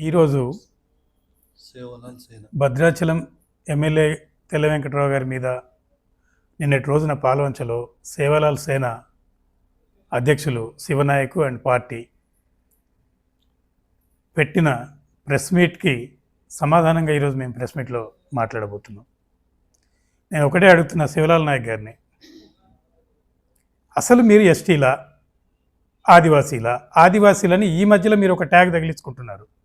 ఈరోజు సేవలాల్ సేన భద్రాచలం ఎమ్మెల్యే తెల్ల వెంకట్రావు గారి మీద నిన్నటి రోజున పాల్వంచలో సేవలాల్ సేన అధ్యక్షులు శివనాయకు అండ్ పార్టీ పెట్టిన ప్రెస్ మీట్కి సమాధానంగా ఈరోజు మేము ప్రెస్ మీట్లో మాట్లాడబోతున్నాం. నేను ఒకటే అడుగుతున్నా శివలాల్ నాయక్ గారిని. అసలు మీరు ఎస్టీలా? ఆదివాసీలా? ఆదివాసీలని ఈ మధ్యలో మీరు ఒక ట్యాగ్ తగిలించుకుంటున్నారు.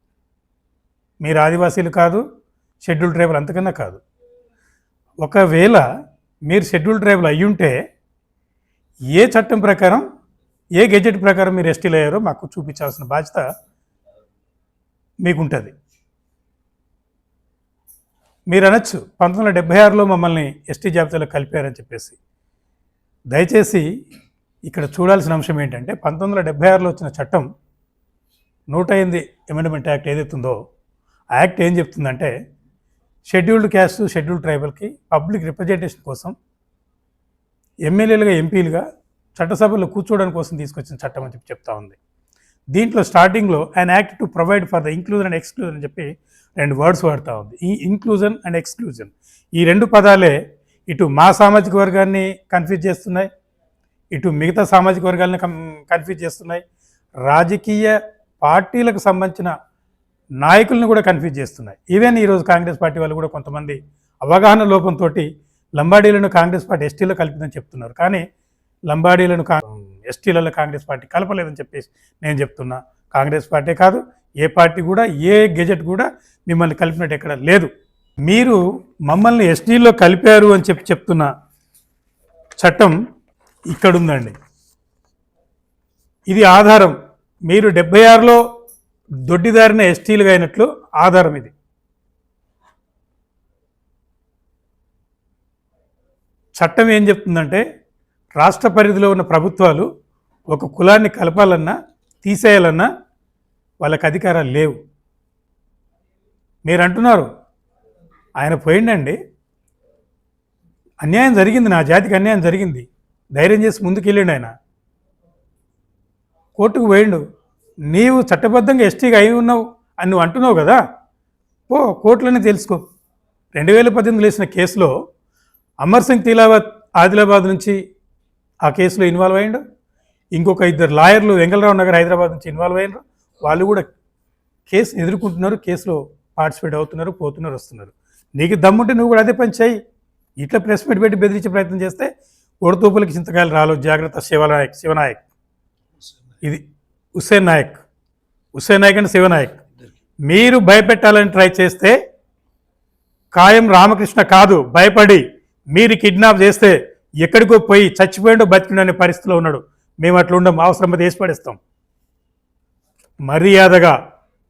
మీరు ఆదివాసీలు కాదు షెడ్యూల్ ట్రైబుల్ అంతకన్నా కాదు. ఒకవేళ మీరు షెడ్యూల్ ట్రైబుల్ అయ్యుంటే ఏ చట్టం ప్రకారం ఏ గెజెట్ ప్రకారం మీరు ఎస్టీలు అయ్యారో మాకు చూపించాల్సిన బాధ్యత మీకుంటుంది. మీరు అనొచ్చు పంతొమ్మిది వందల డెబ్బై ఆరులో మమ్మల్ని ఎస్టీ జాబితాలో కలిపారని చెప్పేసి. దయచేసి ఇక్కడ చూడాల్సిన అంశం ఏంటంటే పంతొమ్మిది వందల డెబ్బై ఆరులో వచ్చిన చట్టం నూట ఎనిమిది అమెండ్మెంట్ యాక్ట్ ఏదైతుందో ఆ యాక్ట్ ఏం చెప్తుందంటే షెడ్యూల్డ్ క్యాస్ట్ షెడ్యూల్డ్ ట్రైబల్కి పబ్లిక్ రిప్రజెంటేషన్ కోసం ఎమ్మెల్యేలుగా ఎంపీలుగా చట్టసభలో కూర్చోవడం కోసం తీసుకొచ్చిన చట్టం అని చెప్పి చెప్తా ఉంది. దీంట్లో స్టార్టింగ్లో an act to provide for the inclusion and exclusion అని చెప్పి రెండు వర్డ్స్ వాడుతూ ఉంది. ఈ ఇంక్లూజన్ అండ్ ఎక్స్క్లూజన్ ఈ రెండు పదాలే ఇటు మా సామాజిక వర్గాన్ని కన్ఫ్యూజ్ చేస్తున్నాయి ఇటు మిగతా సామాజిక వర్గాలను కన్ఫ్యూజ్ చేస్తున్నాయి. రాజకీయ పార్టీలకు సంబంధించిన నాయకులను కూడా కన్ఫ్యూజ్ చేస్తున్నాయి. ఈవెన్ ఈరోజు కాంగ్రెస్ పార్టీ వాళ్ళు కూడా కొంతమంది అవగాహన లోపంతో లంబాడీలను కాంగ్రెస్ పార్టీ ఎస్టీలో కలిపిందని చెప్తున్నారు. కానీ లంబాడీలను కా ఎస్టీలలో కాంగ్రెస్ పార్టీ కలపలేదని చెప్పేసి నేను చెప్తున్నా. కాంగ్రెస్ పార్టీ కాదు ఏ పార్టీ కూడా ఏ గెజెట్ కూడా మిమ్మల్ని కలిపినట్టు ఎక్కడ లేదు. మీరు మమ్మల్ని ఎస్టీలో కలిపారు అని చెప్పి చెప్తున్న చట్టం ఇక్కడ ఉందండి ఇది ఆధారం. మీరు డెబ్బై ఆరులో దొడ్డిదారిన ఎస్టీలుగా అయినట్లు ఆధారం ఇది. చట్టం ఏం చెప్తుందంటే రాష్ట్ర పరిధిలో ఉన్న ప్రభుత్వాలు ఒక కులాన్ని కలపాలన్నా తీసేయాలన్నా వాళ్ళకి అధికారాలు లేవు. మీరు అంటున్నారు ఆయన పోయిండండి. అన్యాయం జరిగింది నా జాతికి అన్యాయం జరిగింది. ధైర్యం చేసి ముందుకు వెళ్ళిండు ఆయన. కోర్టుకు పోయిండు. నీవు చట్టబద్ధంగా ఎస్టీగా అయి ఉన్నావు అని నువ్వు అంటున్నావు కదా పో కోర్టులోనే తెలుసుకో. రెండు వేల పద్దెనిమిదిలో వేసిన కేసులో అమర్ సింగ్ తిలావత్ ఆదిలాబాద్ నుంచి ఆ కేసులో ఇన్వాల్వ్ అయ్యిండు. ఇంకొక ఇద్దరు లాయర్లు వెంగళరావు నగర్ హైదరాబాద్ నుంచి ఇన్వాల్వ్ అయ్యారు వాళ్ళు కూడా కేసు ఎదుర్కొంటున్నారు కేసులో పార్టిసిపేట్ అవుతున్నారు పోతున్నారు వస్తున్నారు. నీకు దమ్ముంటే నువ్వు కూడా అదే పని చేయి. ఇట్లా ప్రెస్ మీట్ పెట్టి బెదిరించే ప్రయత్నం చేస్తే ఒడతూపులకి చింతకాయలు రాలో. జాగ్రత్త శివనాయక్ శివనాయక్. ఇది హుస్సేన్ నాయక్. హుస్సేన్ నాయక్ అండ్ శివనాయక్ మీరు భయపెట్టాలని ట్రై చేస్తే కాయం రామకృష్ణ కాదు. భయపడి మీరు కిడ్నాప్ చేస్తే ఎక్కడికో పోయి చచ్చిపోయిండో బతికిండో పరిస్థితిలో ఉన్నాడు. మేము అట్లా ఉండం అవసరం వేసి పడేస్తాం. మర్యాదగా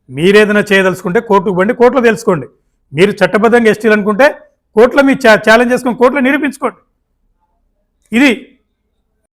మీరేదైనా చేయదలుచుకుంటే కోర్టుకు బండి కోర్టులో తెలుసుకోండి. మీరు చట్టబద్ధంగా ఎస్టీలు అనుకుంటే కోర్టులో మీ ఛాలెంజ్ చేసుకొని కోర్టులో నిరూపించుకోండి. ఇది